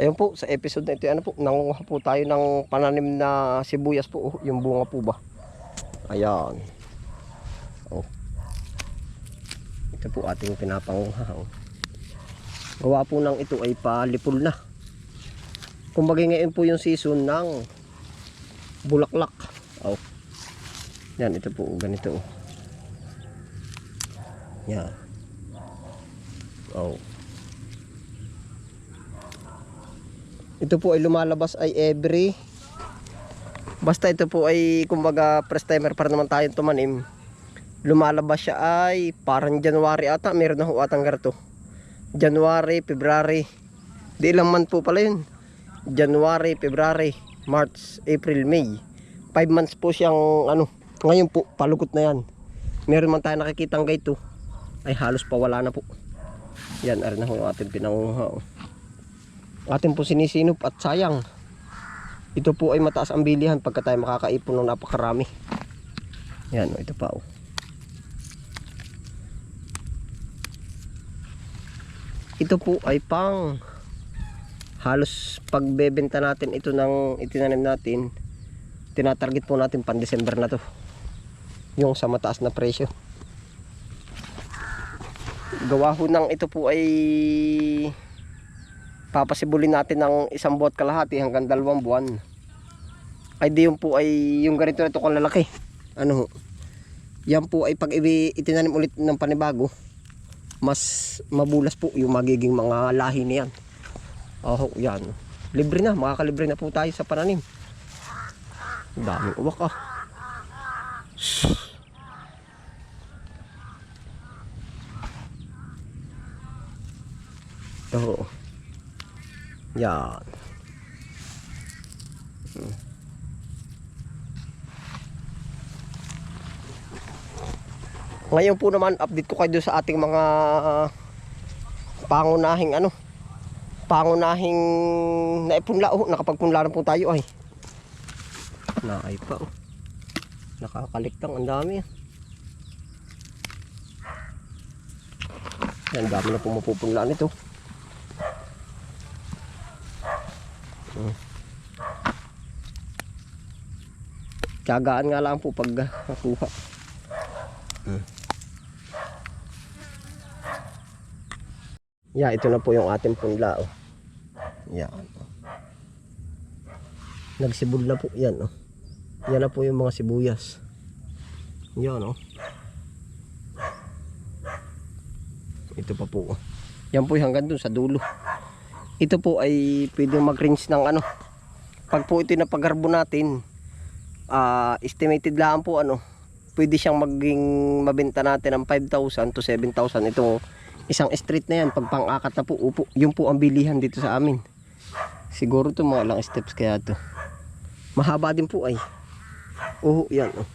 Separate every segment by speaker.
Speaker 1: Ayun po, sa episode na ito, ano po, nangunguha po tayo ng pananim na sibuyas po. Oh, yung bunga po ba? Ayan. Oh. Ito po ating pinapanguha. Oh. Gawa po ng ito ay palipol na. Kumbaga ngayon po yung season ng bulaklak. Oh. Yan, ito po, ganito. oh. Yan. Oh. Ito po ay lumalabas ay every Basta ito po ay kumbaga first timer para naman tayong tumanim. Lumalabas siya ay parang January ata. Meron na ho atang ganito. January, February. Di ilang month po pala yun. January, February, March, April, May. 5 months po siyang ano. Ngayon po, palugot na yan. Meron man tayo nakikitang gayto. Ay halos pa wala na po. Yan, arin na ho ating pinanguha. oh. Atin po sinisinop at sayang. Ito po ay mataas ang bilihan pagka tayo makakaipon ng napakarami. Yan, ito pa oh. Ito po ay pang halos pagbebenta natin ito ng itinanim natin tinatarget po natin pan December na to yung sa mataas na presyo gawa ho ng ito po ay papasibulin natin ng isang buwat kalahati hanggang dalawang buwan. Ay di yung po ay yung ganito na ito kung lalaki ano ho? Yan po ay pag itinanim ulit ng panibago mas mabulas po yung magiging mga lahi niyan oh yan. Libre na makakalibre na po tayo sa pananim. Daming uwak ah. Oo. Yan. Hmm. Ngayon po naman update ko kayo sa ating mga ah, pangunahing ano pangunahing naipunla oh nakapagpunla na po tayo ay naay pa oh nakakaliktang ang dami ah. yan dami na po mapupunla nito Tiyagaan nga lang po pag ah, nakuha. Hmm. Yeah, ito na po yung ating punla. Oh. Yan. Nagsibol na po. Yan. Oh. Yan na po yung mga sibuyas. Yan. Oh. Ito pa po. oh. Yan po hanggang dun sa dulo. Ito po ay pwedeng mag-range ng ano. Pag po ito napagarbo natin, ah estimated lang po ano, pwede siyang maging mabenta natin ng 5,000 to 7,000 itong isang street na yan pag pang-akat na po upo yun po ang bilihan dito sa amin siguro to mga ilang steps kaya to mahaba din po ay oo yan oh.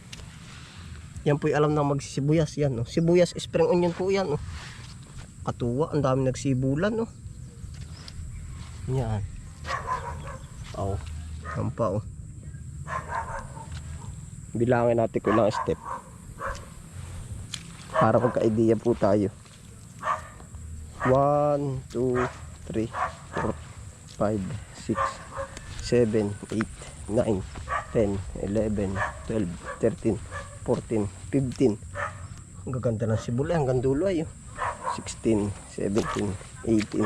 Speaker 1: yan po alam na magsisibuyas yan oh. sibuyas spring onion po yan oh. katuwa ang dami nagsibulan oh. Yan oh. yan pa oh. bilangin natin ko ilang step para magka-idea po tayo 1, 2, 3, 4, 5, 6, 7, 8, 9, 10, 11, 12, 13, 14, 15. Ang gaganda ng sibula hanggang dulo ay. oh. 16, 17, 18,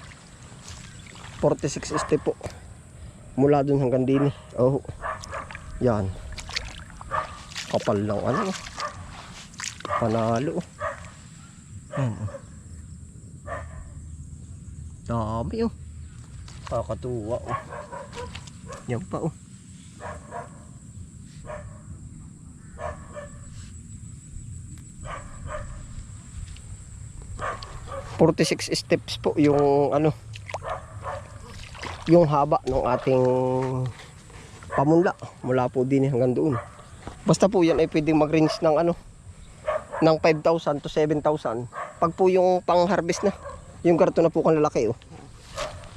Speaker 1: 46 step po. Mula dun hanggang dini. Oh. Yan. Kapal lang ano. Panalo. Yan. oh. Dami oh. Kakatuwa oh. Yan pa oh. Forty-six steps po yung ano yung haba ng ating pamunla mula po din hanggang doon. Basta po yan ay pwedeng mag-range ng ano ng 5,000 to 7,000. Pag po yung pang-harvest na, yung garto na po kang lalaki oh.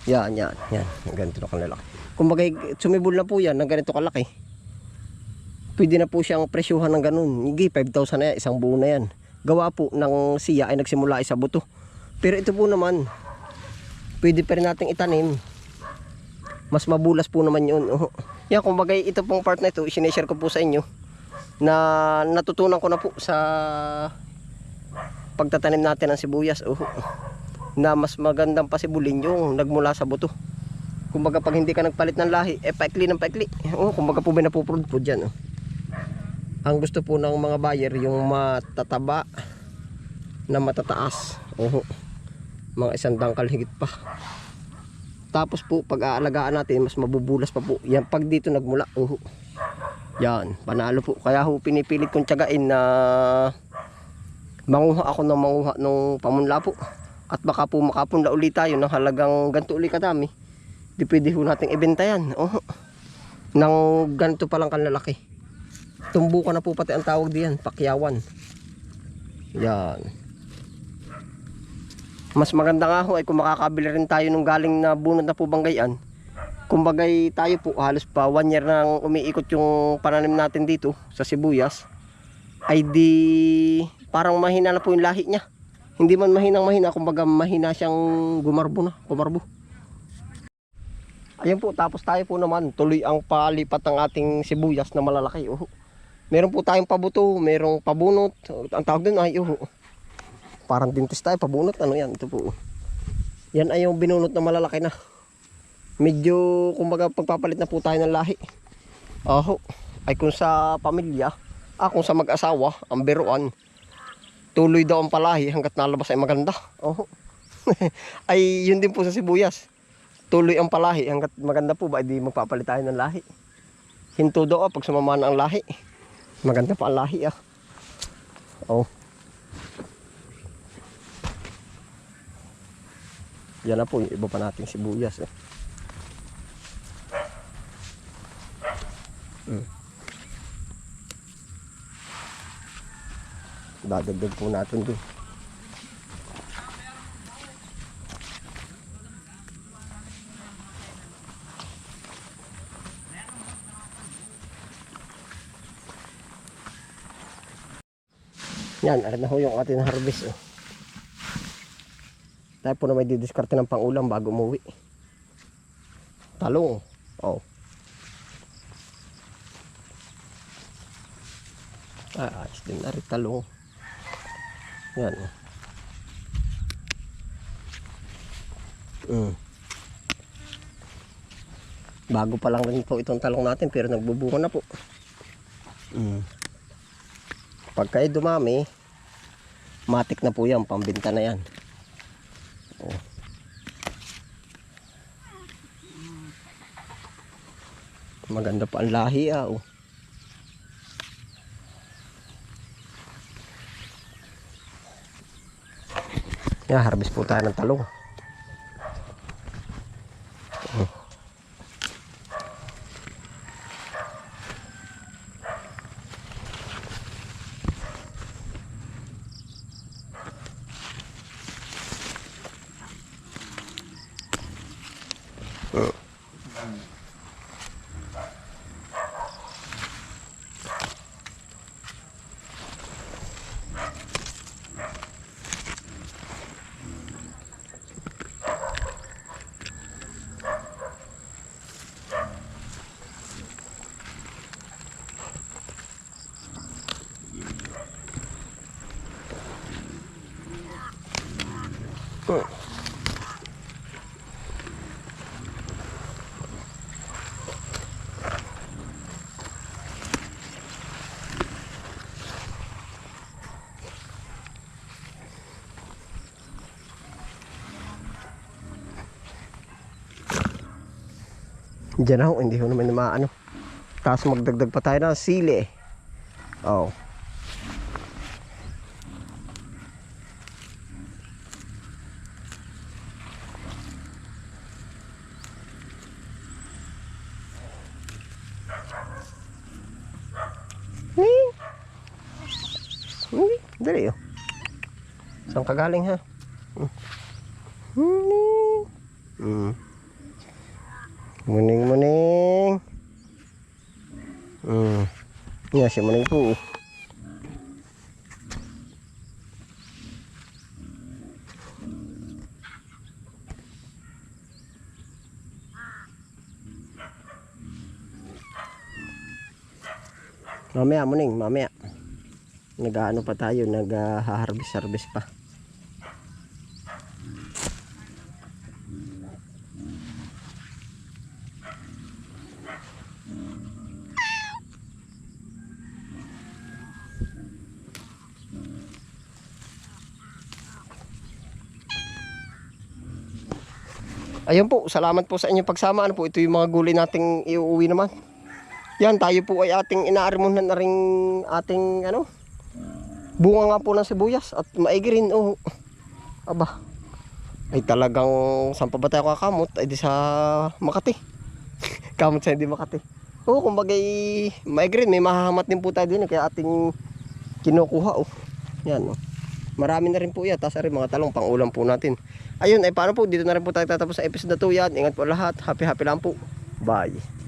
Speaker 1: Yan, yan, yan. Ganito na kang lalaki. Kung bagay, sumibol na po yan ng ganito kalaki. Pwede na po siyang presyuhan ng ganun. Hindi, 5,000 na yan, isang buo na yan. Gawa po ng siya ay nagsimula ay sa buto. Pero ito po naman, pwede pa rin nating itanim. Mas mabulas po naman yun. Oh. Yan, kung bagay ito pong part na ito, sineshare ko po sa inyo na natutunan ko na po sa pagtatanim natin ng sibuyas. Oh. Na mas magandang pasibulin yung nagmula sa buto. Kumbaga pag hindi ka nagpalit ng lahi, eh paikli ng paikli. Oh, kumbaga po may napuprod po dyan. Oh. Ang gusto po ng mga buyer yung matataba na matataas. Oh. Mga isang dangkal higit pa. Tapos po pag aalagaan natin mas mabubulas pa po. Yan pag dito nagmula. Oh. Yan, panalo po. Kaya ho pinipilit kong tiyagain na manguha ako ng manguha nung pamunla po. At baka po makapunla ulit tayo ng halagang ganito ulit kadami. Di pwede ho nating ibenta yan. Oh. Nang ganito palang kanlalaki. Tumbukan na po pati ang tawag diyan, pakyawan. Yan. Mas maganda nga ho ay kung makakabili rin tayo nung galing na bunot na po banggayan. Kumbagay tayo po halos pa one year nang umiikot yung pananim natin dito sa sibuyas. Ay di parang mahina na po yung lahi niya. Hindi man mahinang mahina, kumbaga mahina siyang gumarbo na, kumarbo. Ayun po, tapos tayo po naman, tuloy ang palipat ng ating sibuyas na malalaki. Oh. Meron po tayong pabuto, merong pabunot. Ang tawag doon ay oh. Parang dentist tayo, pabunot. Ano yan? Ito po. Yan ay yung binunot na malalaki na. Medyo, kumbaga, pagpapalit na po tayo ng lahi. Aho. Ay kung sa pamilya, ah, kung sa mag-asawa, ang biruan, tuloy daw ang palahi hanggat nalabas ay maganda. Oh. ay yun din po sa sibuyas. Tuloy ang palahi hanggat maganda po ba hindi magpapalit tayo ng lahi. Hinto daw ah, pag sumama na ang lahi. Maganda pa ang lahi ah. Oh. Yan na po yung iba pa nating sibuyas eh. Mm. Dadagdag po natin dun. Yan, arin na ho yung ating harvest. Oh. Tayo po na may didiskarte ng pangulam bago umuwi. Talong. Oh. Ah, ayos din na rin talong. Yan. oh. Mm. Bago pa lang rin po itong talong natin pero nagbubunga na po. Mm. Pagka dumami, matik na po yan, pambinta na yan. Oh. Maganda pa ang lahi ah. Oh. Yan, harvest po tayo ng talong. Good. Diyan ako, hindi ko naman maano. Tapos magdagdag pa tayo ng sili. Oh. Hey. Hey, dali oh. Saan kagaling ha? Hmm. Hmm. Muning muning. Hmm. Yan si muning po. Mamaya muning, mamaya. Nag-ano pa tayo, nag-harvest-harvest pa. Ayun po, salamat po sa inyong pagsama. Ano po, ito yung mga gulay nating iuwi naman. Yan, tayo po ay ating inaarimunan na rin ating ano, bunga nga po ng sibuyas at maigi rin. Oh. Aba, ay talagang saan pa ba tayo kakamot? Ay di sa Makati. Kamot sa hindi Makati. Oo, kumbaga maigi rin. May mahahamat din po tayo din. eh, Kaya ating kinukuha. Oh. Yan. Oh. Marami na rin po yan. Tapos rin mga talong pang ulam po natin. Ayun, ay paano po? Dito na rin po tayo tatapos sa episode na to. Yan. Ingat po lahat. Happy happy lang po. Bye.